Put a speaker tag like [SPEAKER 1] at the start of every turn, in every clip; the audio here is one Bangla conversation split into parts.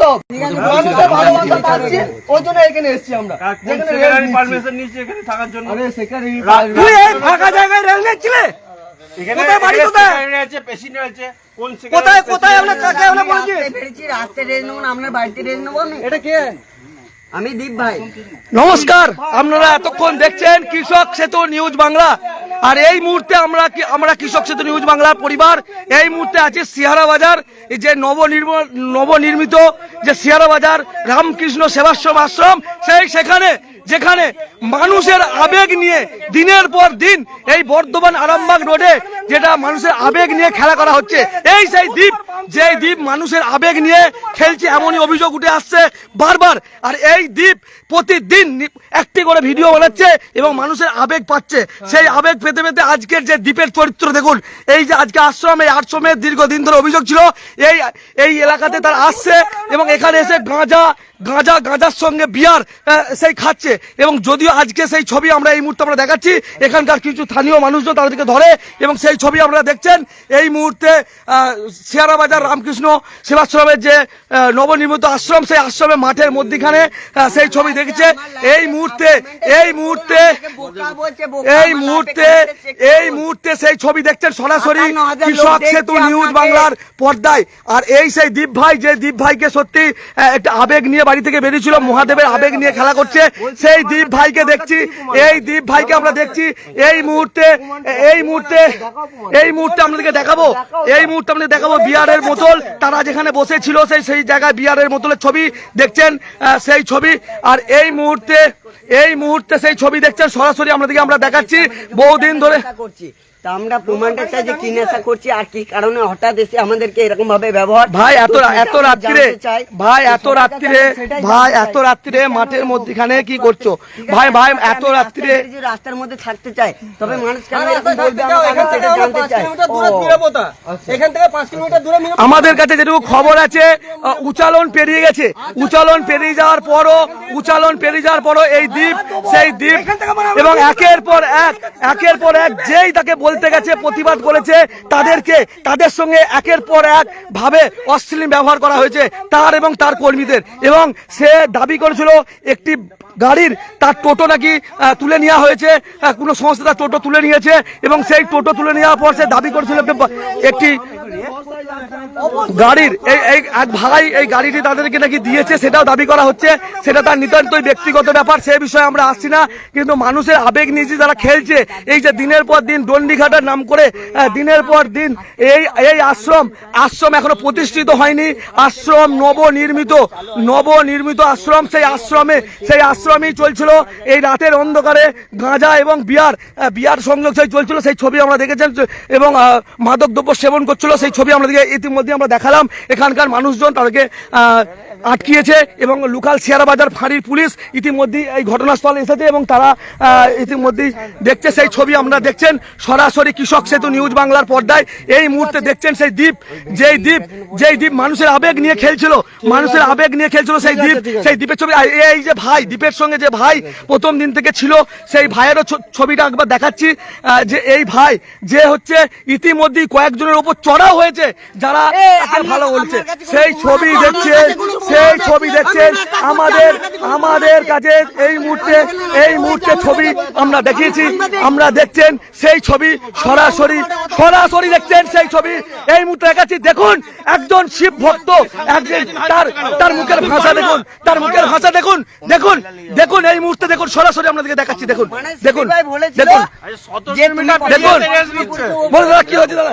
[SPEAKER 1] সব। মানুষের ভালোবাসা পাচ্ছি। ওই জন্য এখানে এসেছি আমরা। যেখানে
[SPEAKER 2] পারমিশন নিয়েছি এখানে থাকার জন্য।
[SPEAKER 1] আরে সেখানে
[SPEAKER 3] তুই এই ফাঁকা জায়গায় রেল নিচ্ছিলে কোথায় বাড়ি কোথায়?
[SPEAKER 2] আছে পেশেন্ট আছে। কোন
[SPEAKER 3] কোথায় কোথায় আমরা কাকে আমরা বলেছি।
[SPEAKER 4] বেরিয়েছি রাস্তায় রেজ নেব আপনার বাড়িতে নেব
[SPEAKER 3] এটা কে?
[SPEAKER 4] আমি দীপ ভাই।
[SPEAKER 3] নমস্কার আপনারা এতক্ষণ দেখছেন কৃষক সেতু নিউজ বাংলা। আর এই মুহূর্তে আমরা আমরা কৃষক সেতু নিউজ বাংলার পরিবার, এই মুহূর্তে আছে সিহারা বাজার যে নবনির্ম নবনির্মিত যে সিহারা বাজার, রামকৃষ্ণ সেবাশ্রম আশ্রম, সেই সেখানে যেখানে মানুষের আবেগ নিয়ে দিনের পর দিন এই বর্ধমান আরামবাগ রোডে যেটা মানুষের আবেগ নিয়ে খেলা করা হচ্ছে, এই সেই দ্বীপ যে দ্বীপ মানুষের আবেগ নিয়ে খেলছে এমনই অভিযোগ উঠে আসছে বারবার। আর এই দ্বীপ প্রতিদিন একটি করে ভিডিও বানাচ্ছে এবং মানুষের আবেগ পাচ্ছে। সেই আবেগ পেতে পেতে আজকের যে দ্বীপের চরিত্র, দেখুন, এই যে আজকে আশ্রম, এই আশ্রমের দীর্ঘদিন ধরে অভিযোগ ছিল, এই এই এলাকাতে তারা আসছে এবং এখানে এসে গাঁজা গাঁজা, গাঁজার সঙ্গে বিয়ার সেই খাচ্ছে। এবং যদিও আজকে সেই ছবি আমরা এই মুহূর্তে আমরা দেখাচ্ছি। এখানকার কিছু স্থানীয় মানুষজন তাদেরকে ধরে এবং সেই ছবি আপনারা দেখছেন। এই মুহূর্তে শিয়ারা বাজার রামকৃষ্ণ সেবাশ্রমের যে নবনির্মিত আশ্রম সেই আশ্রমের মাঠের মধ্যিখানে সেই ছবি দেখেছে। এই মুহূর্তে এই মুহূর্তে এই মুহূর্তে। এই মুহূর্তে সেই ছবি দেখছেন সরাসরি কৃষক সেতু নিউজ বাংলার পর্দায়। আর এই সেই দীপ ভাই যে দীপ ভাইকে সত্যি একটা আবেগ নিয়ে বাড়ি থেকে বেরিয়েছিল মহাদেবের আবেগ নিয়ে খেলা করছে সেই দীপ ভাইকে দেখছি এই দীপ ভাইকে আমরা দেখছি এই মুহূর্তে এই মুহূর্তে এই মুহূর্তে আপনাদেরকে দেখাবো এই মুহূর্তে আপনাদের দেখাবো বিয়ারের বোতল। তারা যেখানে বসেছিল সেই সেই জায়গায় বিয়ারের বোতলের ছবি দেখছেন সেই ছবি। আর এই মুহূর্তে এই মুহূর্তে সেই ছবি দেখছেন সরাসরি আপনাদেরকে আমরা দেখাচ্ছি। বহুদিন ধরে
[SPEAKER 4] করছি। তা আমরা প্রমাণটা চাই যে কি নেশা করছি আর কি কারণে হঠাৎ এসে আমাদেরকে এরকম ভাবে ব্যবহার
[SPEAKER 3] ভাই এত এত
[SPEAKER 4] আমরা
[SPEAKER 3] রাত্রিরে
[SPEAKER 4] জানতে চাই।
[SPEAKER 3] ভাই এত
[SPEAKER 4] সেটা
[SPEAKER 3] ভাই এত
[SPEAKER 4] চাই।
[SPEAKER 3] মাঠের মধ্যখানে কি করছ? ভাই ভাই এত
[SPEAKER 4] রাস্তায়
[SPEAKER 3] রাত্রিরে
[SPEAKER 4] রাস্তার মধ্যে থাকতে চাই তবে মানুষ কেন এরকম বলবে? আমাকে সেটা জানতে চাই।
[SPEAKER 3] এখান থেকে পাঁচ কিলোমিটার দূরে আমাদের কাছে যেটুকু খবর আছে উচালন পেরিয়ে গেছে। উচালন পেরিয়ে যাওয়ার পরও উচালন পেরিয়ে যাওয়ার পরও এই দ্বীপ সেই দ্বীপ এবং একের পর এক একের পর এক যেই তাকে বলতে গেছে, প্রতিবাদ করেছে তাদেরকে। তাদের সঙ্গে একের পর এক ভাবে অশ্লীল ব্যবহার করা হয়েছে তার এবং তার কর্মীদের। এবং সে দাবি করেছিল, একটি গাড়ির তার টোটো নাকি তুলে নেওয়া হয়েছে। কোনো সংস্থা তার টোটো তুলে নিয়েছে এবং সেই টোটো তুলে নেওয়ার পর সে দাবি করেছিল একটি গাড়ির এই এই এক ভাই এই গাড়িটি তাদেরকে নাকি দিয়েছে সেটাও দাবি করা হচ্ছে। সেটা তার নিতান্তই ব্যক্তিগত ব্যাপার সে বিষয়ে আমরা আসছি না। কিন্তু মানুষের আবেগ নিয়ে যারা খেলছে এই যে দিনের পর দিন দণ্ডিঘাটার নাম করে দিনের পর দিন এই এই আশ্রম আশ্রম এখনও প্রতিষ্ঠিত হয়নি। আশ্রম নবনির্মিত নবনির্মিত আশ্রম সেই আশ্রমে সেই আশ্রমেই চলছিল। এই রাতের অন্ধকারে গাঁজা এবং বিয়ার বিয়ার সংযোগ সেই চলছিল সেই ছবি আমরা দেখেছেন এবং আহ, মাদক দ্রব্য সেবন করছিল সেই ছবি আমাদেরকে ইতিমধ্যে আমরা দেখালাম, এখানকার মানুষজন তাদেরকে আটকিয়েছে এবং লোকাল বাজার ফাঁড়ির পুলিশ ইতিমধ্যেই এই ঘটনাস্থলে এসেছে এবং তারা ইতিমধ্যেই দেখছে। সেই ছবি আমরা দেখছেন, সরাসরি কৃষক সেতু নিউজ বাংলার পর্দায়। এই মুহূর্তে দেখছেন সেই দ্বীপ, যেই দ্বীপ যেই দ্বীপ মানুষের আবেগ নিয়ে খেলছিল, মানুষের আবেগ নিয়ে খেলছিল সেই দ্বীপ, সেই দ্বীপের ছবি। এই যে ভাই, দ্বীপের সঙ্গে যে ভাই প্রথম দিন থেকে ছিল, সেই ভাইয়েরও ছবিটা একবার দেখাচ্ছি যে এই ভাই, যে হচ্ছে ইতিমধ্যেই কয়েকজনের উপর চড়াও হয়েছে যারা ভালো বলছে সেই ছবি দেখছেন সেই ছবি দেখছেন আমাদের আমাদের কাছে এই মুহূর্তে এই মুহূর্তে ছবি আমরা দেখিয়েছি আমরা দেখছেন সেই ছবি সরাসরি সরাসরি দেখছেন সেই ছবি এই মুহূর্তে দেখাচ্ছি দেখুন একজন শিব ভক্ত একজন তার তার মুখের ভাষা দেখুন তার মুখের ভাষা দেখুন দেখুন দেখুন এই মুহূর্তে দেখুন সরাসরি আপনাদেরকে দেখাচ্ছি দেখুন দেখুন দেখুন দেখুন। বলুন দাদা কি হচ্ছে দাদা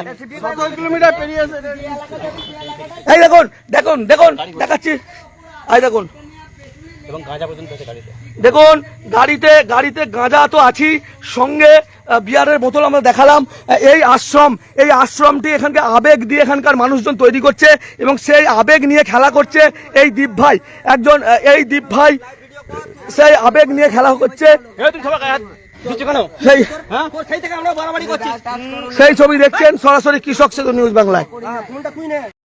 [SPEAKER 2] কিলোমিটার পেরিয়ে এসে
[SPEAKER 3] এই দেখুন দেখুন দেখুন দেখাচ্ছি। এই দেখুন। দেখুন গাড়িতে গাড়িতে গাঁজা তো আছি। সঙ্গে বিয়ারের বোতল আমরা দেখালাম। এই আশ্রম এই আশ্রমটি এখানকার আবেগ দিয়ে এখানকার মানুষজন তৈরি করছে এবং সেই আবেগ নিয়ে খেলা করছে এই দ্বীপ ভাই। একজন এই দ্বীপ ভাই সেই আবেগ নিয়ে খেলা করছে। সেই ছবি দেখছেন সরাসরি কৃষক সেতু নিউজ বাংলায়।